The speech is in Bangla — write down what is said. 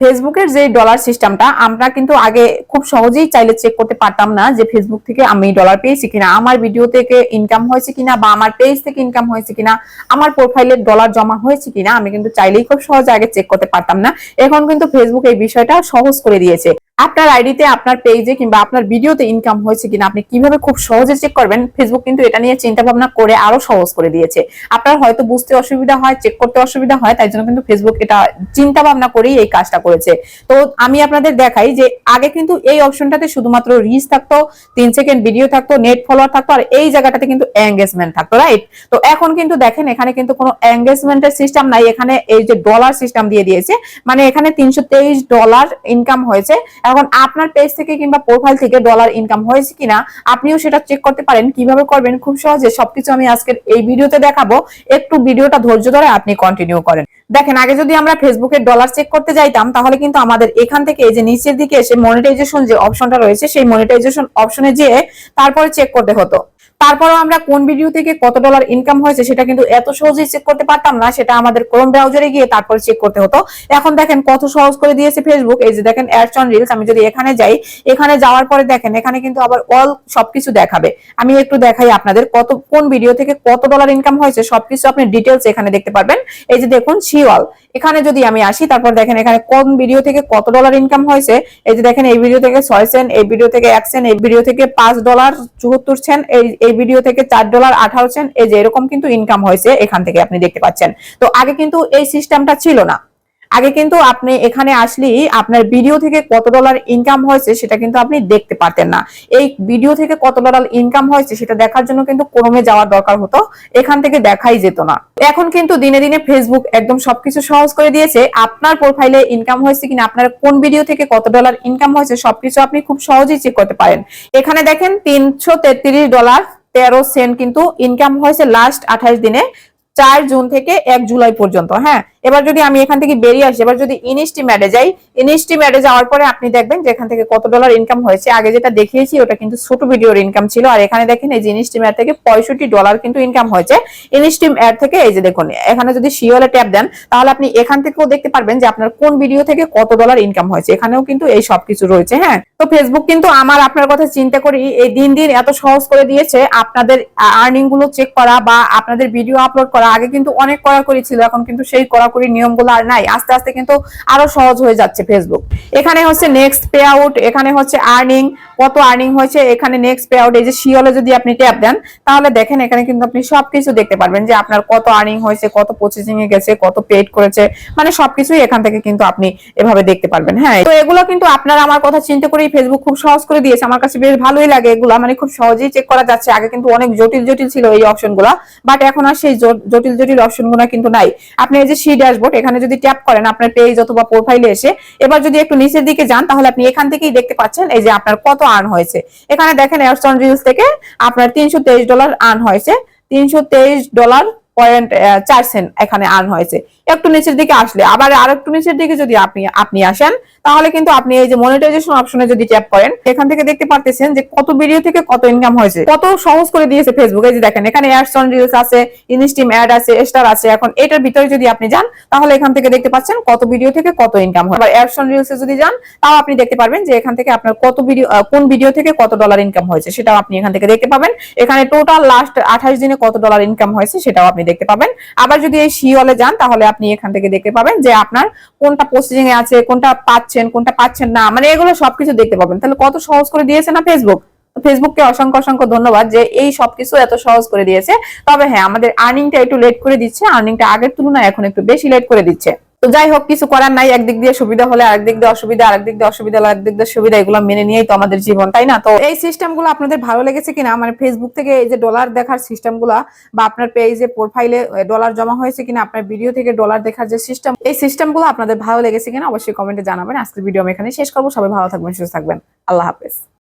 ফেসবুকের যে ডলার সিস্টেমটা আমরা কিন্তু আগে খুব সহজেই চাইলে চেক করতে পারতাম না যে ফেসবুক থেকে আমি ডলার পেয়েছি কিনা, আমার ভিডিও থেকে ইনকাম হয়েছে কিনা বা আমার পেজ থেকে ইনকাম হয়েছে কিনা, আমার প্রোফাইলে ডলার জমা হয়েছে কিনা, আমি কিন্তু চাইলেই খুব সহজে আগে চেক করতে পারতাম না। এখন কিন্তু ফেসবুক এই বিষয়টা সহজ করে দিয়েছে। আপনার আইডিতে, আপনার পেজে কিংবা আপনার ভিডিওতে ইনকাম হয়েছে কিনা, আপনি কীভাবে খুব সহজে চেক করবেন ফেসবুক কিন্তু এটা নিয়ে চিন্তা ভাবনা করে আরও সহজ করে দিয়েছে। আপনার হয়তো বুঝতে অসুবিধা হয় চেক করতে অসুবিধা হয়, তাই জন্য কিন্তু ফেসবুক এটা চিন্তা ভাবনা করেই এই কাজটা করেছে। তো আমি আপনাদের দেখাই যে আগে কিন্তু এই অপশনটাতে শুধুমাত্র রিচ থাকতো, তিন সেকেন্ড ভিডিও থাকতো নেট ফলোয়ার থাকতো, আর এই জায়গাটাতে কিন্তু এঙ্গেজমেন্ট থাকতো রাইট তো এখন কিন্তু দেখেন, এখানে কিন্তু কোনো এঙ্গেজমেন্টের সিস্টেম নাই, এখানে এই যে ডলার সিস্টেম দিয়ে দিয়েছে মানে এখানে তিনশো তেইশ ডলার ইনকাম হয়েছে এখন আপনার পেজ থেকে কিংবা প্রোফাইল থেকে ডলার ইনকাম হয়েছে কিনা, আপনিও সেটা চেক করতে পারেন, কীভাবে করবেন, খুব সহজে সবকিছু আমি আজকের এই ভিডিওতে দেখাবো। একটু ভিডিওটা ধৈর্য ধরে আপনি কন্টিনিউ করেন। দেখেন, আগে যদি আমরা ফেসবুকে ডলার চেক করতে যাইতাম, তাহলে কিন্তু আমাদের এখান থেকে এই যে নিচের দিকে এসে মনিটাইজেশন যে অপশনটা রয়েছে, সেই মনিটাইজেশন অপশনে যেয়ে তারপরে চেক করতে হতো। তারপরও আমরা কোন ভিডিও থেকে কত ডলার ইনকাম হয়েছে সেটা কিন্তু এত সহজেই চেক করতে পারতাম না, সেটা আমাদের ক্রোম ব্রাউজারে গিয়ে তারপরে চেক করতে হতো। এখন দেখেন কত সহজ করে দিয়েছে ফেসবুক এই যে দেখেন অ্যাডস অন রিলস আমি যদি এখানে যাই, এখানে যাওয়ার পরে দেখেন, এখানে কিন্তু আবার অল সবকিছু দেখাবে। আমি একটু দেখাই আপনাদের কত, কোন ভিডিও থেকে কত ডলার ইনকাম হয়েছে, সবকিছু আপনি ডিটেলস এখানে দেখতে পারবেন। এই যে দেখুন শিওয়াল এখানে যদি আমি আসি, তারপর দেখেন এখানে কোন ভিডিও থেকে কত ডলার ইনকাম হয়েছে, এই যে দেখেন এই ভিডিও থেকে ছয় সেন্ট এই ভিডিও থেকে এক সেন্ট এই ভিডিও থেকে পাঁচ ডলার চুয়াত্তর সেন্ট এই এই ভিডিও থেকে চার ডলার আঠারো সেন্ট এই যে এরকম কিন্তু ইনকাম হয়েছে এখান থেকে আপনি দেখতে পাচ্ছেন। তো আগে কিন্তু এই সিস্টেমটা ছিল না। আগে কিন্তু আপনি এখানে আসলেই আপনার ভিডিও থেকে কত ডলার ইনকাম হয়েছে সেটা কিন্তু আপনি দেখতে পারতেন না। এই ভিডিও থেকে কত ডলার ইনকাম হয়েছে সেটা দেখার জন্য কিন্তু ক্রমে যাওয়ার দরকার হতো, এখান থেকে দেখাই যেত না। এখন কিন্তু দিনে দিনে ফেসবুক একদম সবকিছু সহজ করে দিয়েছে। আপনার প্রোফাইলে ইনকাম হয়েছে কিনা, আপনার কোন ভিডিও থেকে কত ডলার ইনকাম হয়েছে, সবকিছু আপনি খুব সহজেই চেক করতে পারেন। এখানে দেখেন তিনশো তেত্রিশ ডলার তেরো সেন্ট কিন্তু ইনকাম হয়েছে লাস্ট আঠাইশ দিনে, চার জুন থেকে এক জুলাই পর্যন্ত হ্যাঁ? এবার যদি আমি এখান থেকে বেরিয়ে আসি, এবার যদি ইনস্টিম্যাটে যাই ইনস্টিম্যাটে যাওয়ার পরে আপনি দেখবেন যে এখান থেকে কত ডলার ইনকাম হয়েছে। আগে যেটা দেখিয়েছি, ওটা কিন্তু ছোট ভিডিওর ইনকাম ছিল। আর এখানে দেখেন এই যে ইনস্টিম্যাট থেকে পঁয়ষট্টি ডলার কিন্তু ইনকাম হয়েছে। ইনস্টিম অ্যাড থেকে এই যে দেখুন, এখানে যদি শিওলে ট্যাপ দেন, তাহলে আপনি এখান থেকেও দেখতে পারবেন যে আপনার কোন ভিডিও থেকে কত ডলার ইনকাম হয়েছে। এখানেও কিন্তু এই সব কিছু রয়েছে হ্যাঁ? তো ফেসবুক কিন্তু আমার, আপনার কথা চিন্তা করি, এই দিন দিন এত সহজ করে দিয়েছে। আপনাদের আর্নিংগুলো চেক করা বা আপনাদের ভিডিও আপলোড করা, আগে কিন্তু অনেক কড়াকড়ি ছিল, এখন কিন্তু সেই কড়াকড়ি নিয়মগুলো আর নাই। আস্তে আস্তে কিন্তু আরও সহজ হয়ে যাচ্ছে ফেসবুক এখানে হচ্ছে নেক্সট পে আউট এখানে হচ্ছে আর্নিং কত আর্নিং হয়েছে, এখানে নেক্সট পে আউট এই যে শিওলে যদি আপনি ট্যাপ দেন, তাহলে দেখেন এখানে কিন্তু আপনি সবকিছু দেখতে পারবেন যে আপনার কত আর্নিং হয়েছে, কত প্রসেসিং এ গেছে, কত পেড করেছে মানে সবকিছুই এখান থেকে কিন্তু আপনি এভাবে দেখতে পারবেন হ্যাঁ। তো এগুলো কিন্তু আপনারা আমার কথা চিন্তা করেই ফেসবুক খুব সহজ করে দিয়েছে। আমার কাছে বেশ ভালোই লাগে এগুলা মানে খুব সহজেই চেক করা যাচ্ছে। আগে কিন্তু অনেক জটিল জটিল ছিল এই অপশনগুলা বাট এখন আর সেই জটিল জটিল অপশনগুলা কিন্তু নাই। আপনি এই যে ড্যাশবোর্ড এখানে যদি ট্যাপ করেন আপনার পেজ অথবা প্রোফাইলে এসে, এবার যদি একটু নিচের দিকে যান, তাহলে আপনি এখান থেকেই দেখতে পাচ্ছেন এই যে আপনার কত আর্ন হয়েছে। এখানে দেখেন এয়ারস্টন রিলস থেকে আপনার তিনশো তেইশ ডলার আর্ন হয়েছে। তিনশো তেইশ ডলার পয়েন্ট চার সেন্ট এখানে আর্ন হয়েছে। একটু নিচের দিকে আসলে, আবার আর একটু নিচের দিকে যদি আপনি আপনি আসেন, তাহলে কিন্তু আপনি এই যে মনিটাইজেশন অপশনে যদি ট্যাপ করেন, এখান থেকে দেখতে পারতেছেন যে কত ভিডিও থেকে কত ইনকাম হয়েছে। কত সহজ করে দিয়েছে ফেসবুক এই যে দেখেন, এখানে অ্যাডস অন রিলস আছে ইনস্টিম অ্যাড আছে স্টার আছে। এখন এটার ভিতরে যদি আপনি যান, তাহলে এখান থেকে দেখতে পাচ্ছেন কত ভিডিও থেকে কত ইনকাম হয় আবার অ্যাডস অন রিলসে যদি যান, তাও আপনি দেখতে পারবেন যে এখান থেকে আপনার কত ভিডিও কোন ভিডিও থেকে কত ডলার ইনকাম হয়েছে, সেটাও আপনি এখান থেকে দেখতে পাবেন। এখানে টোটাল লাস্ট আঠাশ দিনে কত ডলার ইনকাম হয়েছে, সেটাও আপনি দেখতে পাবেন। আবার যদি এই শিওলে যান, তাহলে আপনি এখান থেকে দেখতে পাবেন যে আপনার কোনটা পোস্টিং এ আছে, কোনটা পাচ্ছেন কোনটা পাচ্ছেন না মানে এগুলো সবকিছু দেখতে পাবেন। তাহলে কত সহজ করে দিয়েছে না ফেসবুক ফেসবুক ফেসবুককে অসংখ্য অসংখ্য ধন্যবাদ যে এই সবকিছু এত সহজ করে দিয়েছে। তবে হ্যাঁ আমাদের আর্নিংটা একটু লেট করে দিচ্ছে আর্নিংটা আগের তুলনায় এখন একটু বেশি লেট করে দিচ্ছে। তো যাই হোক, কিছু করার নাই, একদিক দিয়ে সুবিধা হলে আরেক দিক দিয়ে অসুবিধা আরেক দিক দিয়ে অসুবিধা হলে আরেক দিক দিয়ে সুবিধা, এগুলো মেনে নিয়েই তো আমাদের জীবন, তাই না? তো এই সিস্টেমগুলো আপনাদের ভালো লেগেছে কিনা? মানে ফেসবুক থেকে এই যে ডলার দেখার সিস্টেমগুলা বা আপনার পেজে প্রোফাইলে ডলার জমা হয়েছে কিনা, আপনার ভিডিও থেকে ডলার দেখার যে সিস্টেম এই সিস্টেমগুলো আপনাদের ভালো লেগেছে কিনা অবশ্যই কমেন্টে জানাবেন। আজকের ভিডিও আমি এখানে শেষ করব। সবাই ভালো থাকবেন, সুস্থ থাকবেন। আল্লাহ হাফেজ।